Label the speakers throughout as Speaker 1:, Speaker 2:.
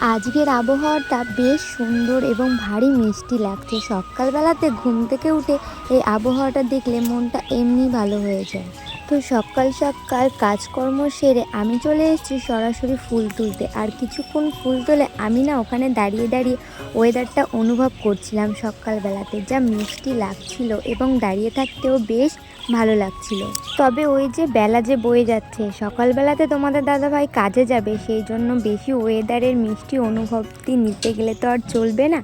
Speaker 1: আজকের আবহাওয়াটা বেশ সুন্দর এবং ভারী মিষ্টি লাগছে। সকালবেলাতে ঘুম থেকে উঠে এই আবহাওয়াটা দেখলে মনটা এমনি ভালো হয়ে যায়। তো সকাল সকাল কাজকর্ম সেরে আমি চলে এসেছি সরাসরি ফুল তুলতে। আর কিছুক্ষণ ফুল তুলে আমি না ওখানে দাঁড়িয়ে দাঁড়িয়ে ওয়েদারটা অনুভব করছিলাম সকালবেলাতে। যা মিষ্টি লাগছিল এবং দাঁড়িয়ে থাকতেও বেশ ভালো লাগছিল। তবে ওই যে বেলা যে বয়ে যাচ্ছে, সকালবেলাতে তোমাদের দাদাভাই কাজে যাবে, সেই জন্য বেশি ওয়েদারের মিষ্টি অনুভবটি নিতে গেলে তো আর চলবে না।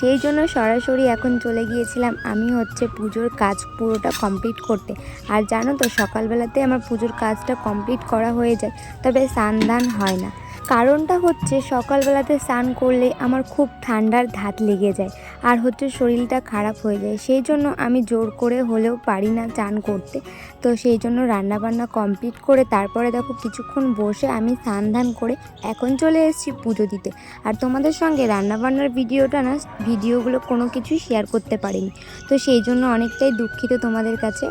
Speaker 1: সেই জন্য সরাসরি এখন চলে গিয়েছিলাম আমি হচ্ছে পুজোর কাজ পুরোটা কমপ্লিট করতে। আর জানো তো, সকালবেলাতে আমার পুজোর কাজটা কমপ্লিট করা হয়ে যায়, তবে স্নান ধান হয় না। কারণটা হচ্ছে সকালবেলাতে স্নান করলে আমার খুব ঠান্ডার ধাত লেগে যায় আর হচ্ছে শরীরটা খারাপ হয়ে যায়। সেই জন্য আমি জোর করে হলেও পারি না চান করতে। তো সেই জন্য রান্নাবান্না কমপ্লিট করে তারপরে দেখো কিছুক্ষণ বসে আমি স্নান ধান করে এখন চলে এসেছি পুজো দিতে। আর তোমাদের সঙ্গে রান্নাবান্নার ভিডিওটা না, ভিডিওগুলো কোনো কিছুই শেয়ার করতে পারিনি। তো সেই জন্য অনেকটাই দুঃখিত তোমাদের কাছে।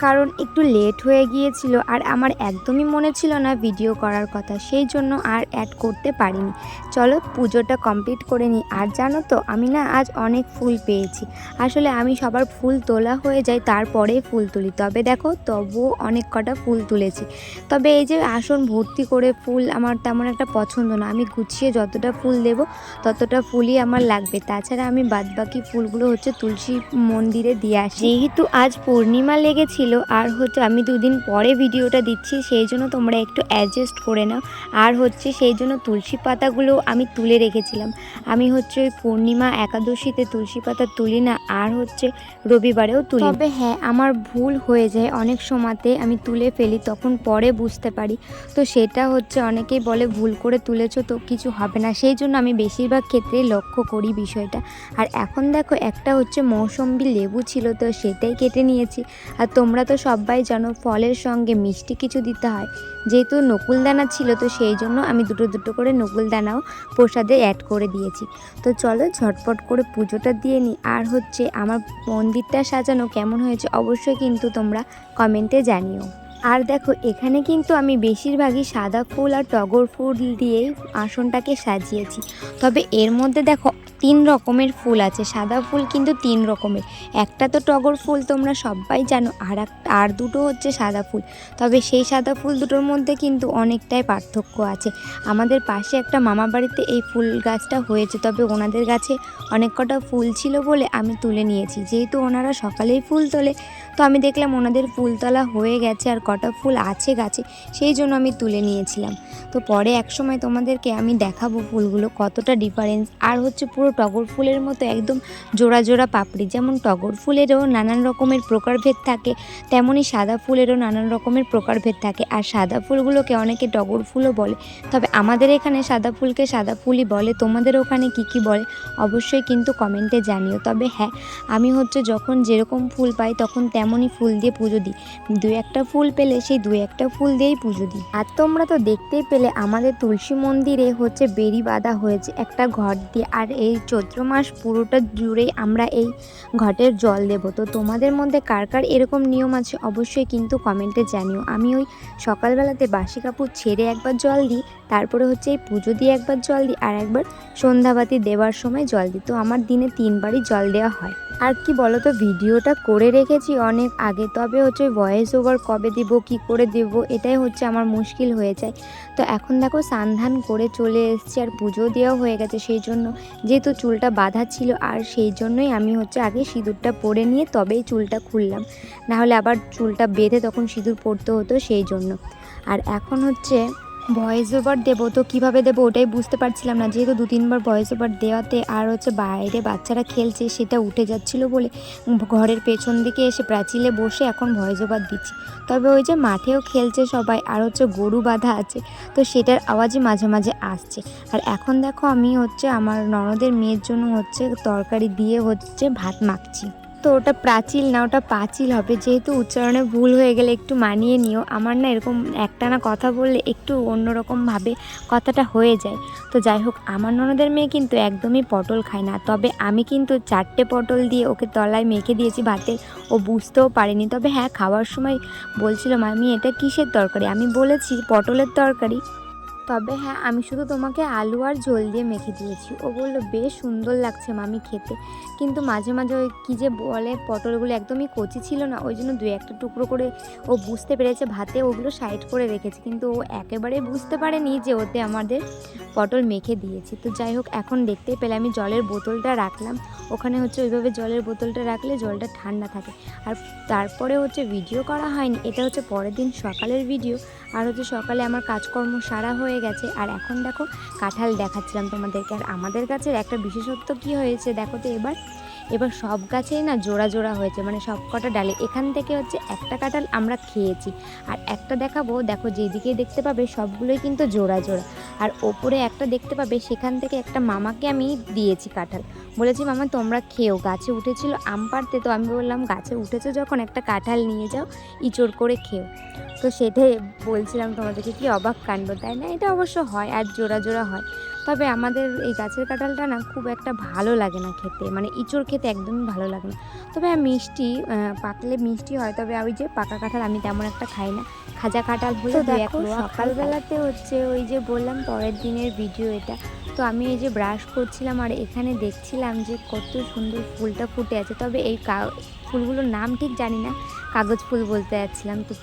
Speaker 1: কারণ একটু লেট হয়ে গিয়েছিল আর আমার একদমই মনে ছিল না ভিডিও করার কথা, সেই জন্য আর অ্যাড করতে পারিনি। চলো পুজোটা কমপ্লিট করে নিই। আর জানো তো, আমি না আজ অনেক ফুল পেয়েছি। আসলে আমি সবার ফুল তোলা হয়ে যায় তারপরেই ফুল তুলি। তবে দেখো, তবুও অনেক কটা ফুল তুলেছি। তবে এই যে আসন ভর্তি করে ফুল আমার তেমন একটা পছন্দ না। আমি গুছিয়ে যতটা ফুল দেব, ততটা ফুলই আমার লাগবে। তাছাড়া আমি বাদবাকি ফুলগুলো হচ্ছে তুলসী মন্দিরে দিয়ে আসি। যেহেতু আজ পূর্ণিমা লেগেছিল আর হচ্ছে আমি দুদিন পরে ভিডিওটা দিচ্ছি, সেই জন্য তোমরা একটু অ্যাডজাস্ট করে নাও। আর হচ্ছে সেই জন্য তুলসী পাতাগুলো আমি তুলে রেখেছিলাম। আমি হচ্ছে ওই পূর্ণিমা একাদশীতে তুলসী পাতা তুলি না, আর হচ্ছে রবিবারেও তুলি। তবে হ্যাঁ আমার ভুল হয়ে যায় অনেক সময়তে আমি তুলে ফেলি, তখন পরে বুঝতে পারি। তো সেটা হচ্ছে অনেকেই বলে, ভুল করে তুলেছো তো কিছু হবে না। সেই জন্য আমি বেশিরভাগ ক্ষেত্রেই লক্ষ্য করি বিষয়টা। আর এখন দেখো একটা হচ্ছে মৌসম্বি লেবু ছিল, তো সেটাই কেটে নিয়েছি। আর তোমরা তো সবাই জানো ফলের সঙ্গে মিষ্টি কিছু দিতে হয়। যেহেতু নকুল দানা ছিল, তো সেই জন্য আমি দুটো দুটো করে নকুল দানাও প্রসাদে অ্যাড করে দিয়েছি। তো চলো ঝটপট করে পুজোটা দিয়ে নিই আর হচ্ছে আমার মন্দিরটা সাজানো কেমন হয়েছে অবশ্যই কিন্তু তোমরা কমেন্টে জানিও। আর দেখো, এখানে কিন্তু আমি বেশিরভাগই সাদা ফুল আর টগর ফুল দিয়ে আসনটাকে সাজিয়েছি। তবে এর মধ্যে দেখো, তিন রকমের ফুল আছে। সাদা ফুল কিন্তু তিন রকমের। একটা তো টগর ফুল তোমরা সবাই জানো, আর আর দুটো হচ্ছে সাদা ফুল। তবে সেই সাদা ফুল দুটোর মধ্যে কিন্তু অনেকটাই পার্থক্য আছে। আমাদের পাশে একটা মামা বাড়িতে এই ফুল গাছটা হয়েছে, তবে ওনাদের গাছে অনেক কটা ফুল ছিল বলে আমি তুলে নিয়েছি। যেহেতু ওনারা সকালেই ফুল তোলে তো আমি দেখলাম ওনাদের ফুলতলা হয়ে গেছে আর কটা ফুল আছে গাছে, সেই জন্য আমি তুলে নিয়েছিলাম। তো পরে একসময় তোমাদেরকে আমি দেখাবো ফুলগুলো কতটা ডিফারেন্স আর হচ্ছে পুরো টগর ফুলের মতো একদম জোড়া জোড়া পাপড়ি, যেমন টগর ফুলেরও নানান রকমের প্রকারভেদ থাকে তেমনই সাদা ফুলেরও নানান রকমের প্রকারভেদ থাকে, আর সাদা ফুলগুলোকে অনেকে টগর ফুলও বলে। তবে আমাদের এখানে সাদা ফুলকে সাদা ফুলই বলে, তোমাদের ওখানে কি কি বলে অবশ্যই কিন্তু কমেন্টে জানিও। তবে হ্যাঁ আমি হচ্ছে যখন যেরকম ফুল পাই তখন তেমনই ফুল দিয়ে পুজো দিই। দু একটা ফুল পেলে সেই দু একটা ফুল দিয়েই পুজো দিই। আর তোমরা তো দেখতেই পেলে আমাদের তুলসী মন্দিরে হচ্ছে বেরি বাঁধা হয়েছে একটা ঘট দিয়ে। আর এই চৈত্র মাস পুরোটা জুড়েই আমরা এই ঘটের জল দেব। তো তোমাদের মধ্যে কার কার এরকম নিয়ম আছে অবশ্যই কিন্তু কমেন্টে জানিও। আমি ওই সকালবেলাতে বাসি কাপড় ছেড়ে একবার জল দিই, তারপরে হচ্ছে এই পুজো দিয়ে একবার জল দিই, আর একবার সন্ধ্যাবাতি দেওয়ার সময় জল দিই। তো আমার দিনে তিনবারই জল দেওয়া হয়। আর কি বলো তো ভিডিওটা করে রেখেছি অনেক আগে, তবে হচ্ছে ভয়েস ওভার কবে দেব, কি করে দেব, এটাই হচ্ছে আমার মুশকিল হয়ে যায়। তো এখন দেখো সান্ধান করে চলে এসেছি আর পুজো দেওয়া হয়ে গেছে, সেই জন্য যেহেতু চুলটা বাঁধা ছিল আর সেই জন্যই আমি হচ্ছে আগে সিঁদুরটা পরে নিয়ে তবেই চুলটা খুললাম। নাহলে আবার চুলটা বেঁধে তখন সিঁদুর পরতে হতো সেই জন্য। আর এখন হচ্ছে ভয়েস ওভার দেবো তো কীভাবে দেবো ওটাই বুঝতে পারছিলাম না। যেহেতু দু, তিনবার ভয়েস ওভার দেওয়াতে আর হচ্ছে বাইরে বাচ্চারা খেলছে, সেটা উঠে যাচ্ছিল বলে ঘরের পেছন দিকে এসে প্রাচীলে বসে এখন ভয়েস ওভার দিচ্ছি। তবে ওই যে মাঠেও খেলছে সবাই, আর হচ্ছে গরু বাঁধা আছে, তো সেটার আওয়াজই মাঝে মাঝে আসছে। আর এখন দেখো আমি হচ্ছে আমার ননদের মেয়ের জন্য হচ্ছে তরকারি দিয়ে হচ্ছে ভাত মাখছি। তো ওটা প্রাচীল না, ওটা পাঁচিল হবে। যেহেতু উচ্চারণে ভুল হয়ে গেলে একটু মানিয়ে নিও। আমার না এরকম একটানা কথা বললে একটু অন্যরকমভাবে কথাটা হয়ে যায়। তো যাই হোক, আমার ননদের মেয়ে কিন্তু একদমই পটল খায় না। তবে আমি কিন্তু চারটে পটল দিয়ে ওকে তলায় মেখে দিয়েছি ভাতে। ও বুঝতেও পারেনি। তবে হ্যাঁ খাওয়ার সময় বলছিল আমি এটা কিসের তরকারি? আমি বলেছি, পটলের তরকারি। তবে হ্যাঁ আমি শুধু তোমাকে আলু আর ঝোল দিয়ে মেখে দিয়েছি। ও বলল বেশ সুন্দর লাগছে মামি খেতে। কিন্তু মাঝে মাঝে ওই কী যে বলে, পটলগুলো একদমই কচি ছিল না, ওই জন্য দু একটা টুকরো করে ও বুঝতে পেরেছে ভাতে ওগুলো সাইড করে রেখেছে। কিন্তু ও একেবারেই বুঝতে পারেনি যে ওতে আমাদের পটল মেখে দিয়েছি। তো যাই হোক, এখন দেখতেই পেলে আমি জলের বোতলটা রাখলাম। ওখানে হচ্ছে ওইভাবে জলের বোতলটা রাখলে জলটা ঠান্ডা থাকে। আর তারপরে হচ্ছে ভিডিও করা হয়নি, এটা হচ্ছে পরের দিন সকালের ভিডিও আর হচ্ছে সকালে আমার কাজকর্ম সারা হয়ে গেছে। আর এখন দেখো, কাঁঠাল দেখাচ্ছিলাম তোমাদেরকে। আর আমাদের গাছের একটা বিশেষত্ব কি হয়েছে দেখো তো এবার। এবার সব গাছেই না জোড়া জোড়া হয়েছে মানে সব কটা ডালে। এখান থেকে হচ্ছে একটা কাঁঠাল আমরা খেয়েছি। আর একটা দেখাবো, দেখো যেদিকে দেখতে পাবে সবগুলোই কিন্তু জোড়া জোড়া। আর ওপরে একটা দেখতে পাবে, সেখান থেকে একটা মামাকে আমি দিয়েছি কাঁঠাল। বলেছি, মামা, তোমরা খেও, গাছে উঠেছিল আম পাড়তে। তো আমি বললাম, গাছে উঠেছো যখন একটা কাঁঠাল নিয়ে যাও, ইচড় করে খেও। তো সেটাই বলছিলাম তোমাদেরকে, কি অবাক কাণ্ড, তাই না? এটা অবশ্য হয়, আর জোড়া জোড়া হয়। তবে আমাদের এই গাছের কাঁঠালটা না খুব একটা ভালো লাগে না খেতে। মানে ইঁচড় খেতে একদমই ভালো লাগে না। তবে মিষ্টি পাকলে মিষ্টি হয় তবে ওই যে পাকা কাঁঠাল আমি তেমন একটা খাই না। খাজা কাঁঠাল হলে
Speaker 2: দেখো,
Speaker 1: সকালবেলাতে হচ্ছে ওই যে বললাম পরের দিনের ভিডিও এটা। তো আমি এই যে ব্রাশ করছিলাম আর এখানে দেখছিলাম যে কত সুন্দর ফুলটা ফুটে আছে। তবে এই কা- ফুলগুলোর নাম ঠিক জানি না কাগজ ফুল বলতে যাচ্ছিলাম। তো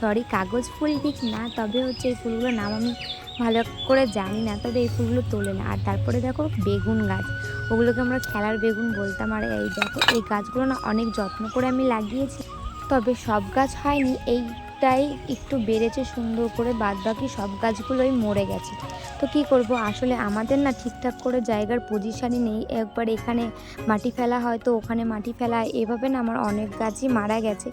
Speaker 1: সরি কাগজ ফুল ঠিক না তবে হচ্ছে এই ফুলগুলোর নাম আমি ভালো করে জানি না, তবে এই ফুলগুলো তোলে না। আর তারপরে দেখো বেগুন গাছ। ওগুলোকে আমরা খেলার বেগুন বলতাম। আর এই দেখো, এই গাছগুলো না অনেক যত্ন করে আমি লাগিয়েছি। তবে সব গাছ হয়নি, এইটাই একটু বেড়েছে সুন্দর করে বাদ বাকি সব গাছগুলোই মরে গেছে। তো কি করব? আসলে আমাদের না ঠিকঠাক করে জায়গার পজিশানই নেই। একবার এখানে মাটি ফেলা হয়, তো ওখানে মাটি ফেলা এভাবে না আমার অনেক গাছই মারা গেছে।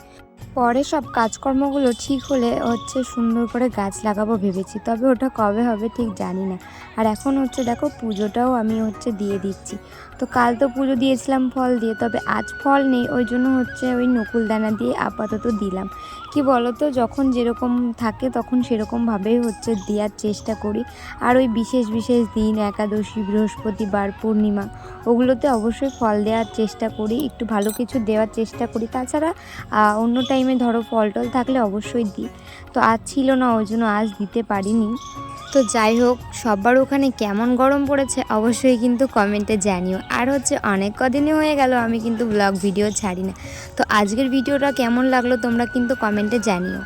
Speaker 1: পরে সব কাজকর্মগুলো ঠিক হলে হচ্ছে সুন্দর করে গাছ লাগাবো ভেবেছি। তবে ওটা কবে হবে ঠিক জানি না। আর এখন হচ্ছে দেখো পুজোটাও আমি হচ্ছে দিয়ে দিচ্ছি। তো কাল তো পুজো দিয়েছিলাম ফল দিয়ে, তবে আজ ফল নেই, ওই জন্য হচ্ছে ওই নকুল দানা দিয়ে আপাতত দিলাম। কি বলো তো যখন যেরকম থাকে তখন সেরকমভাবেই হচ্ছে দেওয়ার চেষ্টা করি। আর ওই বিশেষ বিশেষ দিন, একাদশী, বৃহস্পতিবার, পূর্ণিমা, ওগুলোতে অবশ্যই ফল দেওয়ার চেষ্টা করি, একটু ভালো কিছু দেওয়ার চেষ্টা করি। তাছাড়া অন্য টাইমে ধরো ফল টল থাকলে অবশ্যই দিই। তো আজ ছিল না, ওই জন্য আজ দিতে পারিনি। তো যাই হোক সবার ওখানে কেমন গরম পড়েছে অবশ্যই কিন্তু কমেন্টে জানিও। আর হচ্ছে অনেক কদিনই হয়ে গেল, আমি কিন্তু ব্লগ ভিডিও ছাড়ি না। তো আজকের ভিডিওটা কেমন লাগল তোমরা কিন্তু কমেন্টে জানিও।